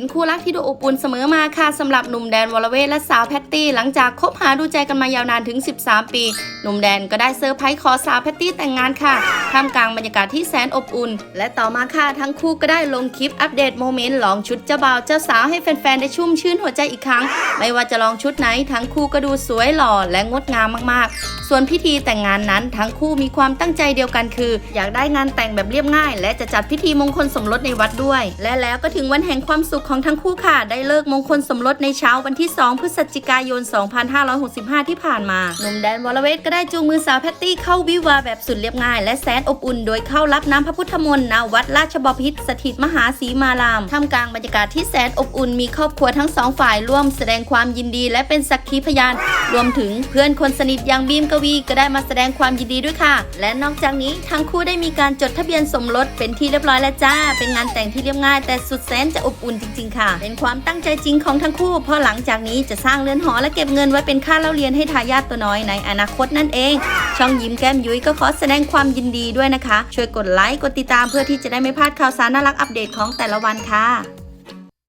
เป็นคู่รักที่ดูอบอุ่นเสมอมาค่ะสำหรับหนุ่มแดนวรเวทและสาวแพตตี้หลังจากคบหาดูใจกันมายาวนานถึง 13 ปี หนุ่มแดนก็ได้เซอร์ไพรส์ขอสาวแพตตี้แต่งงานค่ะท่ามกลางบรรยากาศที่แสนอบอุ่น และต่อมาค่ะทั้งคู่ก็ได้ลงคลิปอัปเดตโมเมนต์ลองชุดเจ้าบ่าวเจ้าสาวให้แฟนๆได้ชุ่มชื่นหัวใจอีกครั้ง ไม่ว่าจะลองชุดไหนทั้งคู่ก็ดูสวยหล่อและงดงามมากๆ ส่วนพิธีแต่งงานนั้นทั้งคู่มีความตั้งใจเดียวกันคือ อยากได้งานแต่งแบบเรียบง่าย และจะจัดพิธีมงคลสมรสในวัดด้วย และแล้วก็ถึงวันแห่งความสุขของทั้งคู่ค่ะ ได้เลิกมงคลสมรสในเช้าวันที่ 2 พฤศจิกายน 2565 ที่ผ่านมาหนุ่มแดนวรเวทก็ได้จูงมือสาวแพตตี้เข้าวิวาแบบสุดเรียบง่าย และแสนอบอุ่น โดยเข้ารับน้ำพระพุทธมนต์ณวัดราชบพิตรสถิตมหาศรีมารามท่ามกลางบรรยากาศที่แสนอบอุ่นมีครอบครัวทั้งสองฝ่ายร่วมแสดงความยินดี และเป็นสักขีพยาน รวมถึงเพื่อนคนสนิทอย่างบีมกวีก็ได้มาแสดงความยินดีด้วยค่ะ และนอกจากนี้ทั้งคู่ได้มีการจดทะเบียนสมรสเป็นที่เรียบร้อยแล้วจ้า เป็นงานแต่งที่เรียบง่าย แต่สุดแสนจะอบอุ่นจริง ๆ ค่ะ เป็นความตั้งใจจริงของทั้งคู่เพราะหลังจากนี้จะสร้างเรือนหอและเก็บเงินไว้เป็นค่าเล่าเรียนให้ทายาทตัวน้อยในอนาคตนั่นเอง ช่องยิ้มแก้มยุ้ยก็ขอแสดงความยินดีด้วยนะคะ ช่วยกดไลค์กดติดตามเพื่อที่จะได้ไม่พลาดข่าวสารน่ารักอัปเดตของแต่ละวันค่ะ